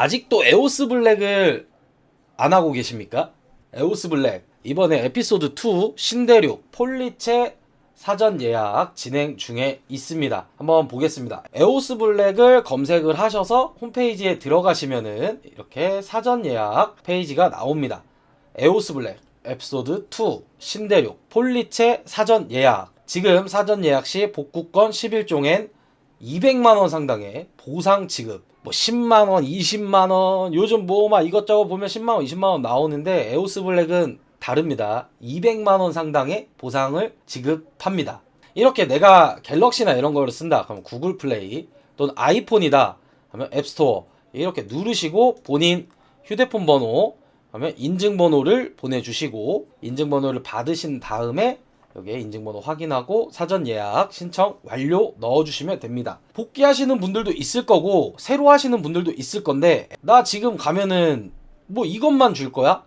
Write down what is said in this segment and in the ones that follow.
아직도 에오스 블랙을 안 하고 계십니까? 에오스 블랙 이번에 에피소드 2 신대륙 폴리체 사전 예약 진행 중에 있습니다. 한번 보겠습니다. 에오스 블랙을 검색을 하셔서 홈페이지에 들어가시면은 이렇게 사전 예약 페이지가 나옵니다. 에오스 블랙 에피소드 2 신대륙 폴리체 사전 예약 지금 사전 예약 시 복구권 11종엔 200만 원 상당의 보상 지급 뭐 10만 원 20만 원 요즘 뭐 막 이것저것 보면 10만 원 20만 원 나오는데 에오스 블랙은 다릅니다. 200만 원 상당의 보상을 지급합니다. 이렇게 내가 갤럭시나 이런 거를 쓴다. 그럼 구글 플레이 또는 아이폰이다. 하면 앱스토어 이렇게 누르시고 본인 휴대폰 번호 하면 인증번호를 보내주시고 인증번호를 받으신 다음에 여기에 인증번호 확인하고 사전 예약 신청 완료 넣어주시면 됩니다. 복귀하시는 분들도 있을 거고 새로 하시는 분들도 있을 건데 나 지금 가면은 뭐 이것만 줄 거야?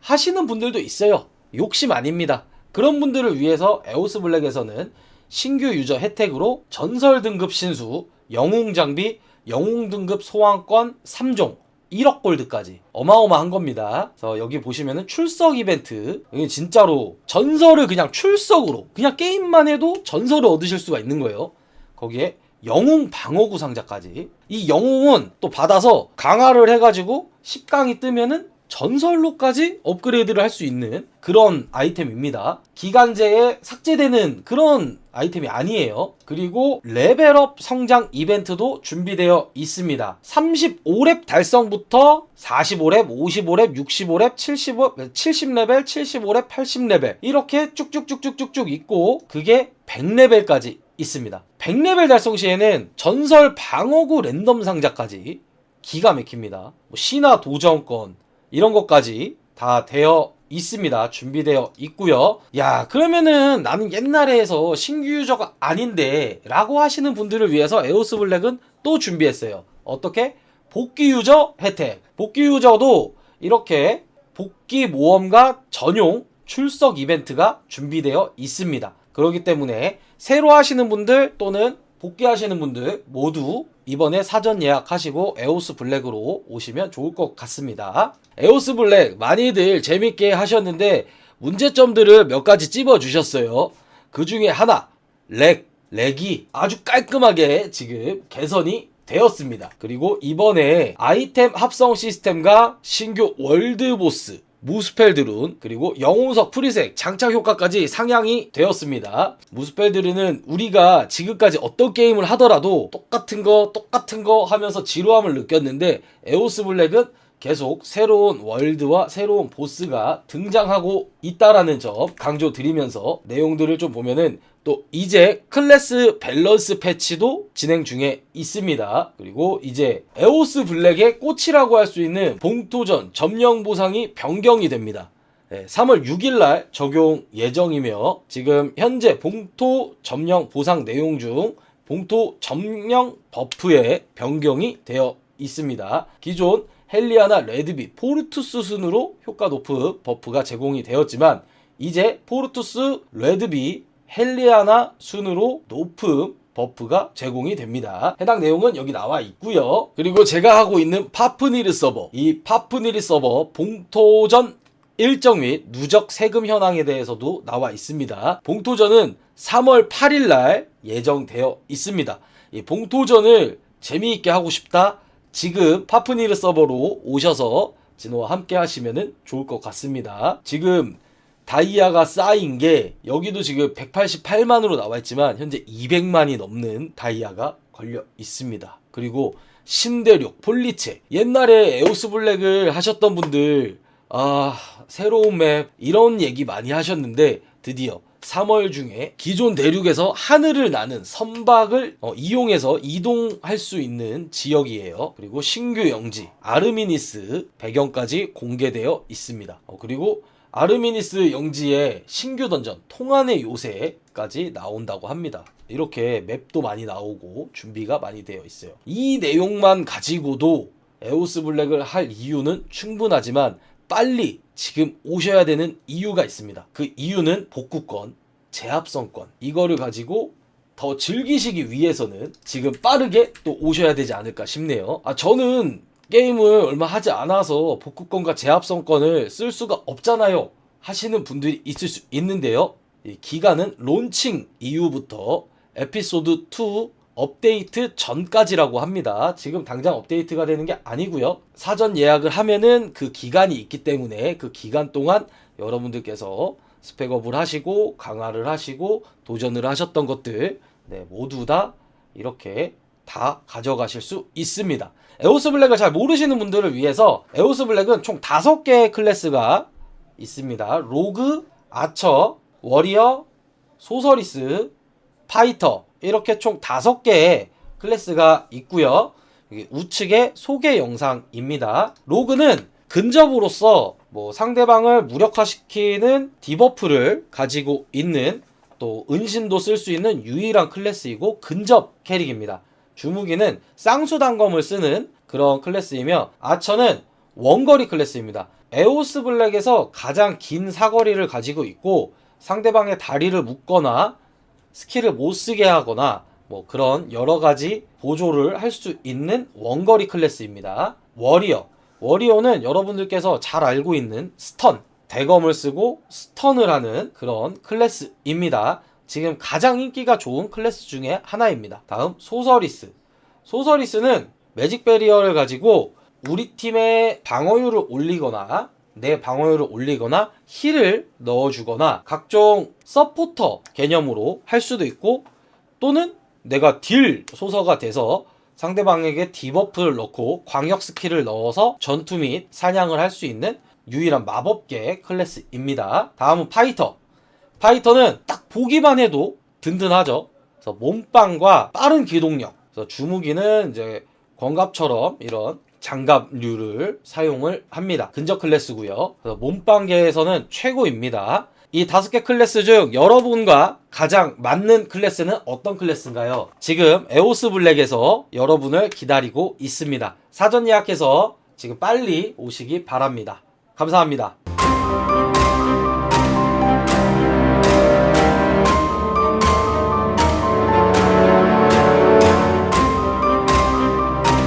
하시는 분들도 있어요. 욕심 아닙니다. 그런 분들을 위해서 에오스 블랙에서는 신규 유저 혜택으로 전설 등급 신수, 영웅 장비, 영웅 등급 소환권 3종 1억 골드까지 어마어마한 겁니다. 그래서 여기 보시면은 출석 이벤트 이게 진짜로 전설을 그냥 출석으로 그냥 게임만 해도 전설을 얻으실 수가 있는 거예요. 거기에 영웅 방어구 상자까지 이 영웅은 또 받아서 강화를 해가지고 10강이 뜨면은 전설로까지 업그레이드를 할 수 있는 그런 아이템입니다. 기간제에 삭제되는 그런 아이템이 아니에요. 그리고 레벨업 성장 이벤트도 준비되어 있습니다. 35렙 달성부터 45렙, 55렙, 65렙, 75, 70레벨, 75렙, 80레벨 이렇게 쭉쭉쭉쭉쭉쭉 있고 그게 100레벨까지 있습니다. 100레벨 달성 시에는 전설 방어구 랜덤 상자까지 기가 막힙니다. 뭐 신화 도전권 이런 것까지 다 되어 있습니다. 준비되어 있고요. 야, 그러면은 나는 옛날에 해서 신규 유저가 아닌데 라고 하시는 분들을 위해서 에오스 블랙은 또 준비했어요. 어떻게? 복귀 유저 혜택. 복귀 유저도 이렇게 복귀 모험가 전용 출석 이벤트가 준비되어 있습니다. 그렇기 때문에 새로 하시는 분들 또는 복귀하시는 분들 모두 이번에 사전 예약하시고 에오스 블랙으로 오시면 좋을 것 같습니다. 에오스 블랙 많이들 재밌게 하셨는데 문제점들을 몇 가지 찝어 주셨어요. 그 중에 하나 렉 렉이 아주 깔끔하게 지금 개선이 되었습니다. 그리고 이번에 아이템 합성 시스템과 신규 월드 보스 무스펠드룬 그리고 영웅석 프리색 장착 효과까지 상향이 되었습니다. 무스펠드룬은 우리가 지금까지 어떤 게임을 하더라도 똑같은 거 똑같은 거 하면서 지루함을 느꼈는데 에오스 블랙은 계속 새로운 월드와 새로운 보스가 등장하고 있다라는 점 강조드리면서 내용들을 좀 보면은 또 이제 클래스 밸런스 패치도 진행 중에 있습니다. 그리고 이제 에오스 블랙의 꽃이라고 할 수 있는 봉토전 점령 보상이 변경이 됩니다. 네, 3월 6일 날 적용 예정이며 지금 현재 봉토 점령 보상 내용 중 봉토 점령 버프의 변경이 되어 있습니다. 기존 헬리아나 레드비 포르투스 순으로 효과 높은 버프가 제공이 되었지만 이제 포르투스 레드비 헬리아나 순으로 높은 버프가 제공이 됩니다. 해당 내용은 여기 나와 있고요. 그리고 제가 하고 있는 파프니르 서버, 이 파프니르 서버 봉토전 일정 및 누적 세금 현황에 대해서도 나와 있습니다. 봉토전은 3월 8일 날 예정되어 있습니다. 이 봉토전을 재미있게 하고 싶다. 지금 파프니르 서버로 오셔서 진호와 함께 하시면 좋을 것 같습니다. 지금 다이아가 쌓인 게 여기도 지금 188만으로 나와 있지만 현재 200만이 넘는 다이아가 걸려 있습니다. 그리고 신대륙, 폴리체 옛날에 에오스 블랙을 하셨던 분들 아 새로운 맵 이런 얘기 많이 하셨는데 드디어 3월 중에 기존 대륙에서 하늘을 나는 선박을 어, 이용해서 이동할 수 있는 지역이에요. 그리고 신규 영지 아르미니스 배경까지 공개되어 있습니다. 어, 그리고 아르미니스 영지의 신규 던전 통안의 요새까지 나온다고 합니다. 이렇게 맵도 많이 나오고 준비가 많이 되어 있어요. 이 내용만 가지고도 에오스 블랙을 할 이유는 충분하지만 빨리 지금 오셔야 되는 이유가 있습니다. 그 이유는 복구권, 제합성권 이거를 가지고 더 즐기시기 위해서는 지금 빠르게 또 오셔야 되지 않을까 싶네요. 아 저는 게임을 얼마 하지 않아서 복구권과 제압성권을 쓸 수가 없잖아요. 하시는 분들이 있을 수 있는데요. 이 기간은 론칭 이후부터 에피소드 2 업데이트 전까지라고 합니다. 지금 당장 업데이트가 되는 게 아니고요. 사전 예약을 하면은 그 기간이 있기 때문에 그 기간 동안 여러분들께서 스펙업을 하시고 강화를 하시고 도전을 하셨던 것들 네, 모두 다 이렇게 다 가져가실 수 있습니다. 에오스 블랙을 잘 모르시는 분들을 위해서 에오스 블랙은 총 다섯 개의 클래스가 있습니다. 로그, 아처, 워리어, 소서리스, 파이터 이렇게 총 다섯 개의 클래스가 있고요. 우측의 소개 영상입니다. 로그는 근접으로서 뭐 상대방을 무력화시키는 디버프를 가지고 있는 또 은신도 쓸 수 있는 유일한 클래스이고 근접 캐릭입니다. 주무기는 쌍수 단검을 쓰는 그런 클래스이며 아처는 원거리 클래스입니다. 에오스 블랙에서 가장 긴 사거리를 가지고 있고 상대방의 다리를 묶거나 스킬을 못 쓰게 하거나 뭐 그런 여러 가지 보조를 할 수 있는 원거리 클래스입니다. 워리어. 워리어는 여러분들께서 잘 알고 있는 스턴. 대검을 쓰고 스턴을 하는 그런 클래스입니다. 지금 가장 인기가 좋은 클래스 중에 하나입니다. 다음 소서리스. 소서리스는 매직 베리어를 가지고 우리 팀의 방어율을 올리거나 내 방어율을 올리거나 힐을 넣어주거나 각종 서포터 개념으로 할 수도 있고 또는 내가 딜 소서가 돼서 상대방에게 디버프를 넣고 광역 스킬을 넣어서 전투 및 사냥을 할 수 있는 유일한 마법계 클래스입니다. 다음은 파이터. 파이터는 딱 보기만 해도 든든하죠. 그래서 몸빵과 빠른 기동력. 그래서 주무기는 이제 권갑처럼 이런 장갑류를 사용을 합니다. 근접 클래스고요. 그래서 몸빵계에서는 최고입니다. 이 다섯 개 클래스 중 여러분과 가장 맞는 클래스는 어떤 클래스인가요? 지금 에오스 블랙에서 여러분을 기다리고 있습니다. 사전 예약해서 지금 빨리 오시기 바랍니다. 감사합니다.